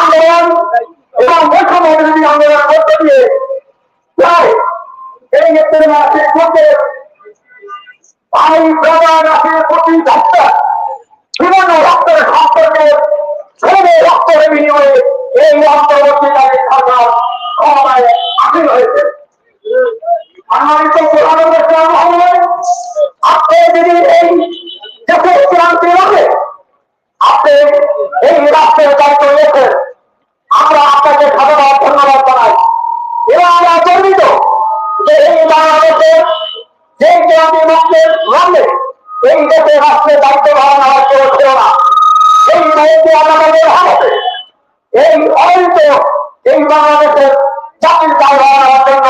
আন্দোলন এবং বৈষম্য বিরোধী আন্দোলনের মধ্য দিয়ে প্রায় এই ক্ষেত্রে মাসে মধ্যে ভাই প্রতি যাত্রা বিভিন্ন রক্তের সম্পর্কে ছেলে রক্তের বিনিময়ে এই অন্তর্বর্তীকালীন সরকার ক্ষমতায় আসীন হয়েছে সম্মানিত প্রধানমন্ত্রী মহোদয় আপনি যদি এই দেশের ক্রান্তি রাখে আপনি এই রাষ্ট্রের দায়িত্ব নিয়েছেন আমরা আপনাকে ধন্যবাদ ধন্যবাদ জানাই এবং আমরা গর্বিত যে এই বাংলাদেশের যে ক্রান্তি মুক্তির লড়লে এই দেশের রাষ্ট্রের দায়িত্ব ভালো নেওয়ার কেউ ছিল না এই মুহূর্তে আমাদের হাতে এই অনন্ত এই বাংলাদেশের জাতির দায় নেওয়ার জন্য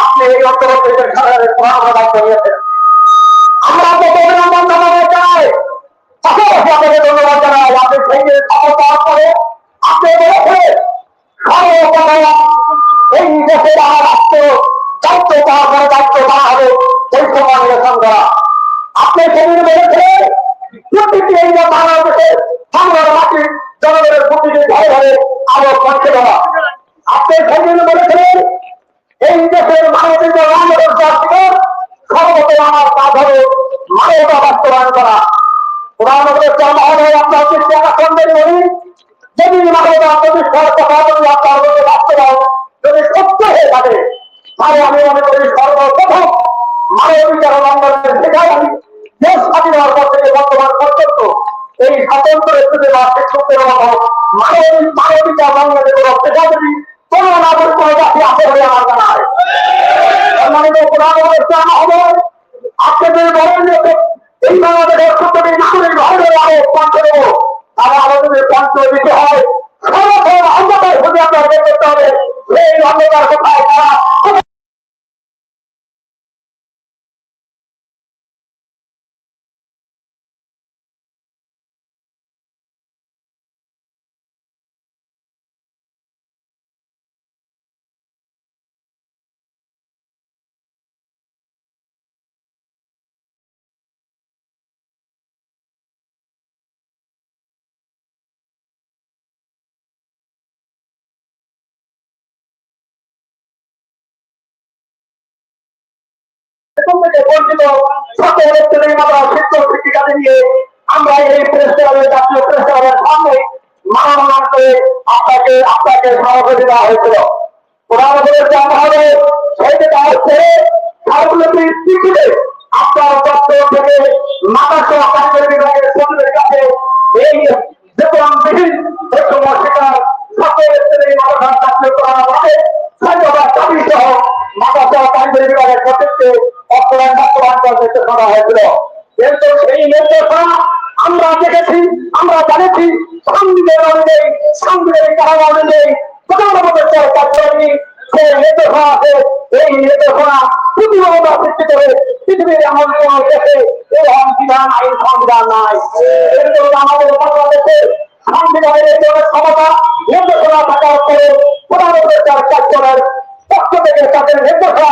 আপনি এই অন্তর্বর্তী সরকারের প্রধান দায়িত্ব নিয়েছেন আমরা আপনাকে অভিনন্দন জানাতে চাই পাশাপাশি আপনাকে ধন্যবাদ জানাই আপনি সেই ক্ষমতা করে আপনি বলেছেন সর্বপ্রথম এই দেশের আমার রাষ্ট্র দায়িত্ব পাওয়ার পরে দায়িত্ব পাওয়া হবে সেই সময় নিরসন করা আপনি সেদিন বলেছিলেন প্রতিটি এই যে বাংলাদেশের বাংলার মাটির জনগণের প্রতিটি ঘরে ঘরে আলো পৌঁছে দেওয়া আপনি সেদিন বলেছিলেন এই দেশের মানবিক রাজনৈতিক জাতীয় সর্বত আমার কাজ হবে মানবতা বাস্তবায়ন করা। প্রধানমন্ত্রী মহোদয় আপনার দৃষ্টি আকর্ষণ করি। যদি মানবতা প্রতিষ্ঠার কথা যদি আপনার মধ্যে বাস্তবায়ন যদি সত্য হয়ে থাকে, তাহলে আমি মনে করি সর্বপ্রথম মানবিকার লন্ডনের সেখানে দেশ স্বাধীন হওয়ার থেকে বর্তমান পর্যন্ত এই স্বাতন্ত্র স্থিতি বা শিক্ষকদের মতো মানবিক মানবিকার লন্ডনের কোনো পেশাজীবী কোনো নাগরিক, কোনো জাতি আছে বলে আমার জানা হয় সম্মানিত প্রধানমন্ত্রী মহোদয় আপনাদের বলেন যে এই বাংলাদেশের সত্যি নাগরিক ভাবে আরও পঞ্চ দেবো তারা আমাদের পঞ্চ দিতে হয়। সর্বপ্রথম অন্ধকার খুঁজে আপনার বের করতে হবে। এই অন্ধকার কোথায়? তারা থেকে বঞ্চিত সকল শ্রেণির মাত্রা শিক্ষক শিক্ষিকাদের নিয়ে আমরা এই প্রেস ক্লাবের জাতীয় প্রেস ক্লাবের আপনার বৈষম্য শিকার সকল শ্রেণির মাদাসার চাকরি করার হবে ধন্যবাদ দাবি সহ মাদাসহ কারিগরি বিভাগের সচিবকে অর্থনয়ন বাস্তবায়ন করার নির্দেশ করা হয়েছিল কিন্তু সেই নির্দেশনা আমরা দেখেছি আমরা জানেছি সংবিধান অনুযায়ী সাংবিধানিক কারণ অনুযায়ী প্রধানমন্ত্রী কাজ করেনি সেই নির্দেশনা আছে এই নির্দেশনা প্রতিবন্ধতা সৃষ্টি করে পৃথিবীর এমন কোন দেশে এরকম বিধান আইন সংবিধান নাই এর জন্য আমাদের বাংলাদেশে সংবিধানের এই ধরনের ক্ষমতা নির্দেশনা থাকার পরে প্রধানমন্ত্রী কাজ করার পক্ষ থেকে তাদের নির্দেশনা সেটা এটা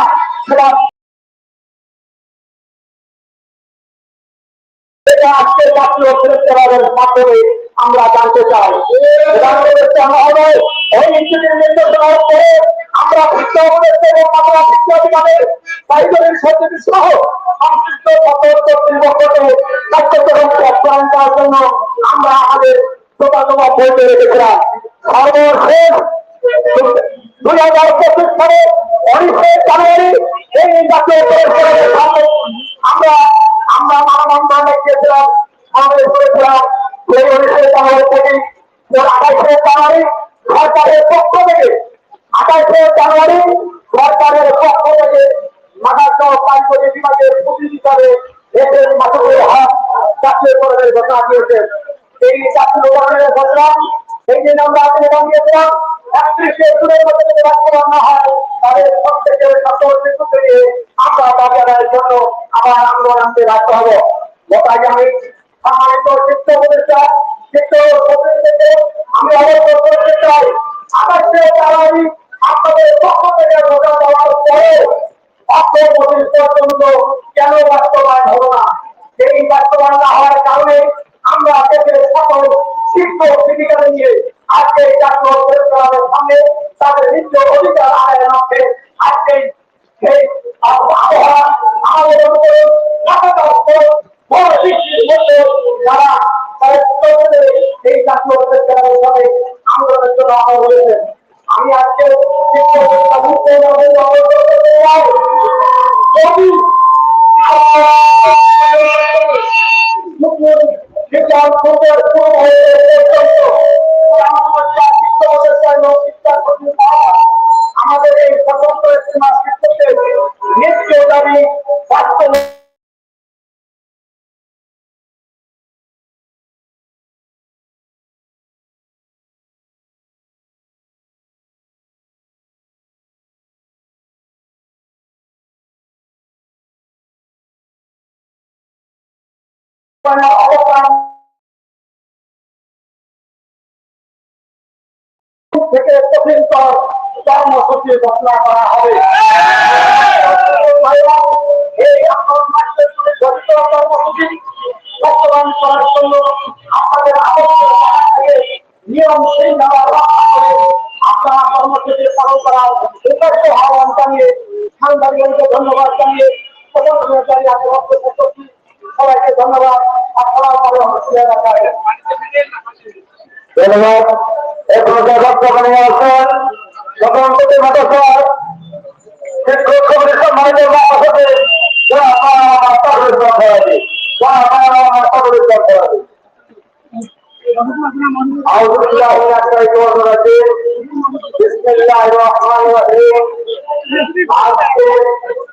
আজকে জাতীয় প্রেসক্লাবের মাধ্যমে আমরা জানতে চাই হবে ওই ইনস্টিটিউট নির্দেশনার পরে আমরা শিক্ষা উপদেষ্টা এবং আমরা শিক্ষা অধিকারের আমাদের দুই হাজার পঁচিশ সালে উনিশে জানুয়ারি এই জাতীয় আমরা আমরা মানবন্ধন দেখিয়েছিলাম সমাবেশ করেছিলাম। সেই উনিশে জানুয়ারি থেকে আঠাইশে জানুয়ারি সরকারের পক্ষ থেকে। আঠাইশে জানুয়ারি সরকারের পক্ষ থেকে মাদাসহ কারিগরি বিভাগের প্রতিনিধি করে এদের মাসুলের হাত জাতীয়করণের ঘোষণা দিয়েছেন। এই জাতীয়করণের ঘোষণা এই আমরা আবেদন দিয়েছিলাম একত্রিশে জুনের মধ্যে যদি হয় তাদের প্রত্যেকের সকল বিদ্যুৎ নিয়ে আমরা দাবি আদায়ের জন্য আবার গোটাই আমি সম্মানিত শিক্ষক উপদেষ্টা চাই। অর্থ পর্যন্ত কেন বাস্তবায়ন হলো এই বাস্তবায়ন না কারণে আমরা শিক্ষক জীবিকাদের নিয়ে আজকে এই জাতীয় পরিষ্কারের সামনে তাদের নিত্য অধিকার আদায়ের লক্ষ্যে আজকে সেই আবহাওয়া আমাদের উপরে লাগাতার বড় বৃষ্টির মধ্যে যারা এই জাতীয় পরিষ্কারের সামনে আন্দোলনের জন্য আহ্বান করেছেন। আমি আজকে যদি আমাদের এই স্বতন্ত্র একটি মাস নিশ্চয় দাবি থেকে পর্যন্ত কর্মসূচি ঘোষণা করা হবে এই গঠিত কর্মসূচি বাস্তবায়ন করার জন্য আপনাদের আবশ্যক নিয়ম জানিয়ে সাংবাদিকদেরকে ধন্যবাদ জানিয়ে প্রধানমন্ত্রী বক্তব্য করছি সবাইকে ধন্যবাদ আপনারা ভালো ধন্যবাদ এখন যে বক্তব্য নিয়ে আসেন প্রধানমন্ত্রী মাদ্রাসার শিক্ষক কমিটির সম্মানিত মহাসচিব أعوذ بالله من الشيطان الرجيم بسم الله الرحمن الرحيم আজকে এই শিক্ষক পক্ষজন কর্তৃক আয়োজিত এই সমাবেশে সম্মানিত সভাপতি সাহেব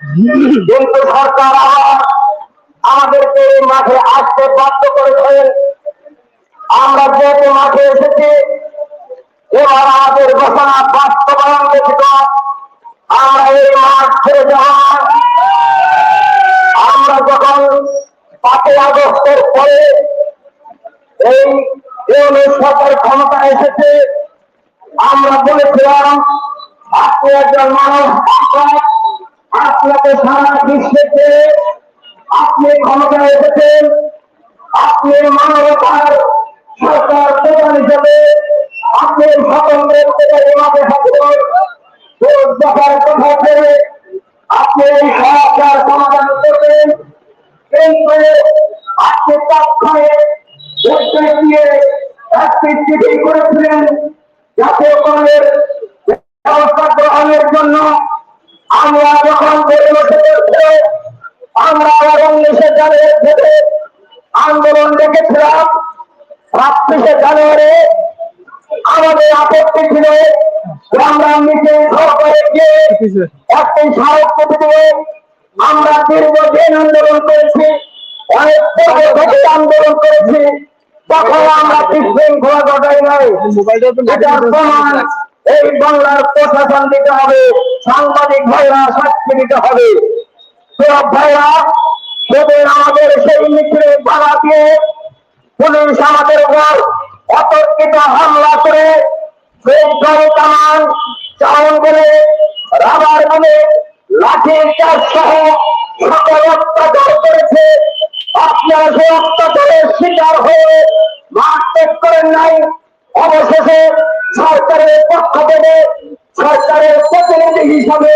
কিন্তু সরকার আমাদেরকে এই মাঠে আসতে বাধ্য করেছেন আমরা যেহেতু মাঠে এসেছি, এবার আমাদের ঘোষণা বাস্তবায়ন ব্যতীত আমরা এই মাঠ ছেড়ে যাওয়া আমরা যখন পাঁচই আগস্টের পরে এই সরকার ক্ষমতা এসেছে, আমরা বলেছিলাম আপনি একজন সম্পদ আপনাকে সারা বিশ্বেতে আপনি ক্ষমতায় এসেছেন, আপনি মানবতার সরকার প্রধান হিসেবে, আপনি দফার কথা ছেড়ে আপনি এই সমস্যার সমাধান করবেন। কিন্তু আপনি তৎক্ষণে দিয়ে একটি চিঠি করেছিলেন জাতীয় কংগ্রেস ব্যবস্থা গ্রহণের জন্য আমরা যখন পরিবেশে আমরা উনিশে জানুয়ারি থেকে আন্দোলন ডেকেছিলাম ছাব্বিশে জানুয়ারি আমাদের আপত্তি ছিল আমরা নিচে সরকারে গিয়ে একটি স্মারকলিপি দিয়ে আমরা দীর্ঘদিন আন্দোলন করেছি অনেক পূর্ব থেকে আন্দোলন করেছি তখন আমরা বিশৃঙ্খলা ঘটাই নাই। এই বাংলার প্রশাসন দিতে হবে সাংবাদিক ভাইরা সাক্ষী দিতে হবে। সব ভাইরা সেদিন আমাদের সেই মিছিলে বাধা দিয়ে পুলিশ আমাদের উপর অতর্কিত হামলা করে পেট্রোল কামান চাউল বলে রাবার বলে লাঠি চাষ সহ সকল অত্যাচার করেছে। আপনারা সে অত্যাচারের শিকার হয়ে মাঠ করেন নাই। অবশেষে সরকারের পক্ষ থেকে সরকারের প্রতিনিধি হিসাবে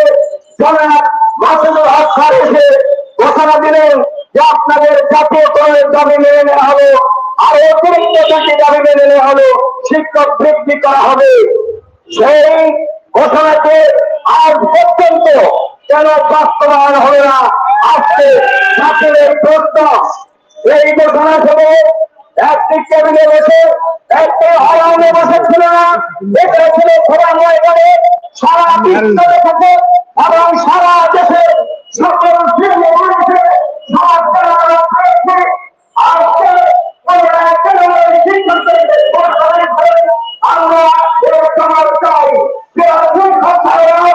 জনাব মাসুদুল হক স্যার এসে ঘোষণা দিলেন যে আপনাদের জাতীয় করের দাবি মেনে নেওয়া হলো আর অতিরিক্ত দুটি দাবি মেনে নেওয়া হলো শিক্ষক বৃদ্ধি করা হবে। সেই ঘোষণাকে আজ পর্যন্ত কেন বাস্তবায়ন হবে না? আজকে জাতির প্রশ্ন এই ঘোষণা থেকে একটি টেবিলে বসে, একটি হরানে বসেছিল না। এটা ছিল ময়দানে সারা বিশ্ব দেখেছে এবং সারা দেশে সকল আজকে আমরা চাই যে শিক্ষক ভাইরা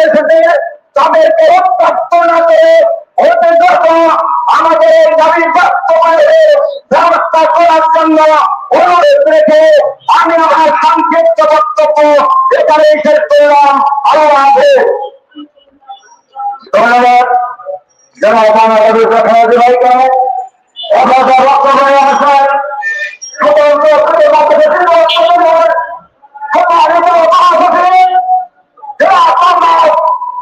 এসেছে তাদেরকে উত্তপ্ত না করে হতে আমাদের দাবি বাস্তবায়নে ব্যবস্থা করার জন্য অনুরোধ রেখে আমি আমার সংক্ষিপ্ত বক্তব্য এখানে শেষ করলাম। আল্লাহ ধন্যবাদ। যারা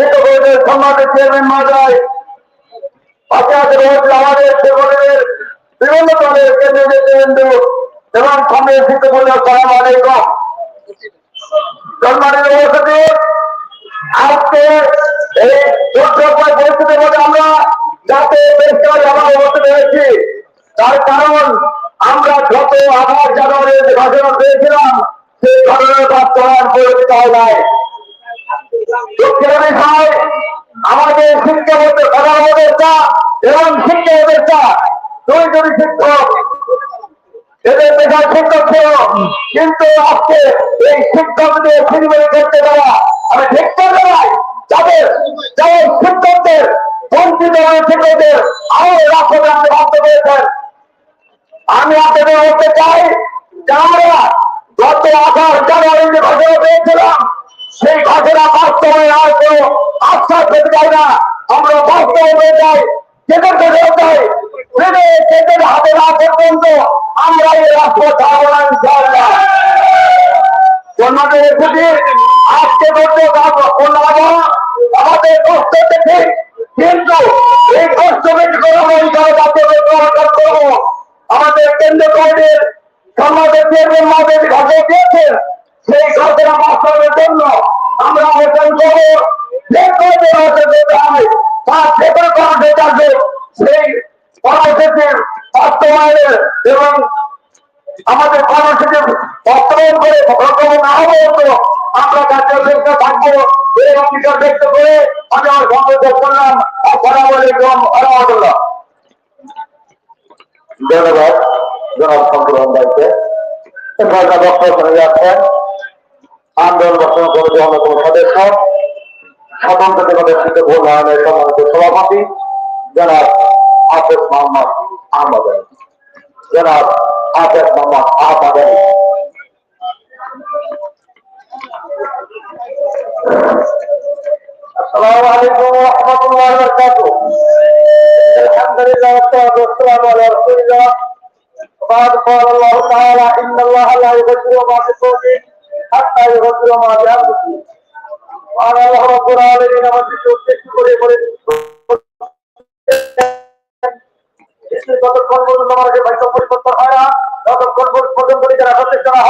শিক্ষকদের সম্মানের চেয়ারম্যান মহোদয় পাশে আছে রয়েছে আমাদের সংগঠনের বিভিন্ন দলের কেন্দ্রীয় নেতৃবৃন্দ এবং সম্মিলিত বলে সালাম আলাইকুম। আমরা যাতে আমরা অবস্থিত হয়েছি, তার কারণ আমরা যত আবার জানুয়ারির ঘটনা পেয়েছিলাম সেই ঘটনার পরিচিত হয় নাই। বিষয় আমাদের শিক্ষা বলতে প্রধান উপদেষ্টা এবং শিক্ষা উপদেষ্টা, দুই জনই শিক্ষক, এদের পেশার শিক্ষক ছিল। কিন্তু আজকে এই শিক্ষকদের ফিরিবারি করতে দেওয়া আমি ঠিক করতে পারি, যাদের যাদের শিক্ষকদের, বঞ্চিত শিক্ষকদের আরও রাষ্ট্রকে আপনি বাধ্য পেয়েছেন আমি আপনাদের বলতে চাই যে আমরা গত আঠাশ জানুয়ারি যে ঘটনা পেয়েছিলাম সেই ঘটনা বাস্তবে আর কেউ আশ্বাস পেতে চাই না। আমরা বাস্তবে পেয়ে যাই যেতে পেতে চাই ফিরে হাতে না পর্যন্ত আমরা এই রাষ্ট্র ছাড়বো আমাদের কষ্ট কেন্দ্র কমিটির সমাজের চেয়ারম্যান মাদের ঘটে দিয়েছেন। সেই ঘটনা বাস্তবের জন্য আমরা আবেদন করব। তার কোনো কমিটি থাকবে সেই কর্মসূচির বাস্তবায়নের এবং আমাদের কর্মসূচি বাস্তবায়ন করে প্রকল্প না তো আমরা কার্যক্রম থাকব। এই অঙ্গীকার ব্যক্ত করে আমি আমার বক্তব্য করলাম আসসালামু আলাইকুম আলহামদুলিল্লাহ ধন্যবাদ। জনাব শঙ্কর ভাইকে সরকার বক্তব্য যাচ্ছেন। আন্দোলন বর্তমান কমিটির অন্যতম সদস্য স্বতন্ত্র জনগোষ্ঠীত ভোট ধারণের সম্মানিত সভাপতি জনাব আফেজ মোহাম্মদ আহমদ আলী জনাব আফেজ মোহাম্মদ আহমদ আলী السلام عليكم ورحمة الله وبركاته الحمد لله والصلاة والسلام على رسول الله وبعد قال الله تعالى إن الله لا يغفر ما بقوم হাত্তা ইউরাদ্দুল মা বিআমদিহি আর আল্লাহ রাব্বুল আলামিন আমাদেরকে উদ্দেশ্য করে বলে যতক্ষণ পর্যন্ত আমাদের ভাগ্য পরিবর্তন হয় না, ততক্ষণ পর্যন্ত নিজেরা সচেষ্ট না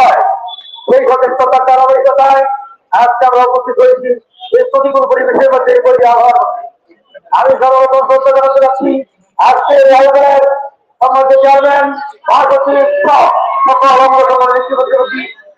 প্রতিকূল পরিবেশের মধ্যে এই বই আহ্বান আমি সর্বপ্রথম প্রশ্ন জানাতে যাচ্ছি, আজকে এই আয়োজনের সম্মানিত চেয়ারম্যান সভাপতি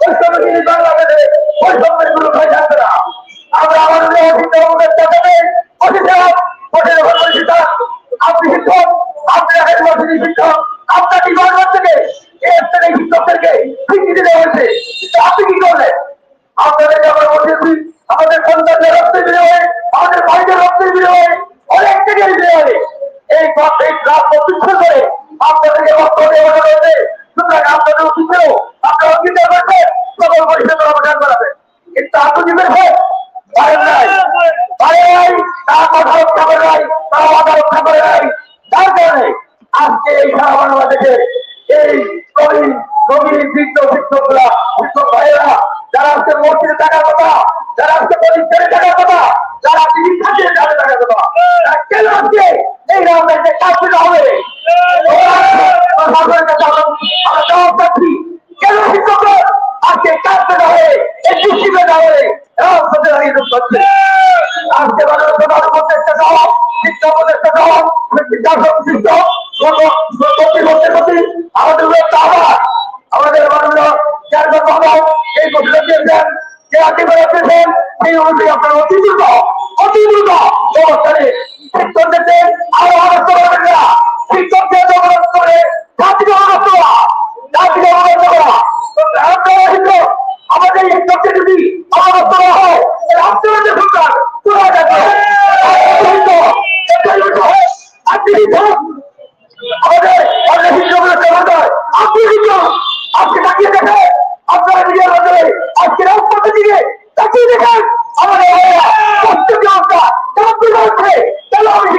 বৈষম্য জিনিস বাংলাদেশে সময় কোনো ভয় থাকবে না আমরা আমাদের অতীত আমাদের টাকাতে অতীতে হোটেল ঘর পরিচিত আপনি শিক্ষক আপনি এখন মসজিদ শিক্ষক আপনাকে গভর্নমেন্ট থেকে এর থেকে শিক্ষকদেরকে স্বীকৃতি দেওয়া হয়েছে কিন্তু আপনি কি করলেন আপনাদেরকে আমরা বলতেছি আমাদের সন্তানদের রক্তের বিনিময়ে আমাদের ভাইদের রক্তের বিনিময়ে অনেক থেকে বিনিময়ে এই এই রাত বিচ্ছুর করে আপনাদেরকে রক্ত দেওয়া হয়েছে সুতরাং আপনাদের উচিত ছিল আপনারা অঙ্গীকার করবেন সকল পরিষেবা অবদান করাবেন কিন্তু আত্মজীবের হোক পারেন নাই পারে নাই তারা কথা রক্ষা করে নাই তারা কথা রক্ষা করে নাই যার কারণে আজকে এই সারা বাংলাদেশে এই কবি কবি বৃদ্ধ শিক্ষকরা শিক্ষক ভাইয়েরা যারা আজকে মসজিদে টাকা কথা, যারা আজকে পরীক্ষারে টাকা কথা, যারা টিভি থাকিয়ে যাবে টাকা কথা কেন আজকে এই রাজনীতিতে কাজ হবে? কেন শিক্ষকরা আজকে কাজ পেতে হবে এই দৃষ্টি পেতে হবে জবাব শিক্ষা শিক্ষক আমাদের এই চর্চা যদি অবরোধ করা হয় আপনারা যে সরকার পুরো আপনি আমাদের আপনি কিন্তু আপনি তাকিয়ে দেখেন, আপনারা মিডিয়ার মাধ্যমে আজকে রাজপথের দিকে তাকিয়ে দেখেন, আমাদের প্রত্যেক অবস্থা তারা তুলে উঠছে তাহলে আমি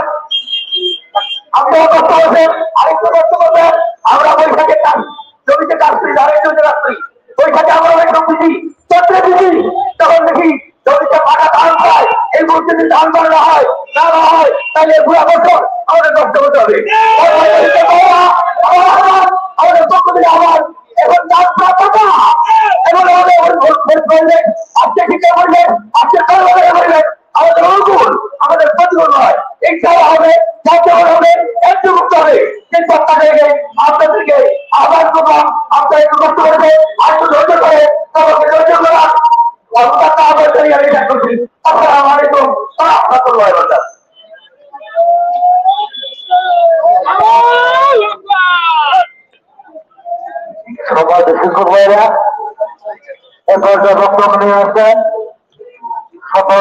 বক্তব্য নিয়ে আসছেন সকল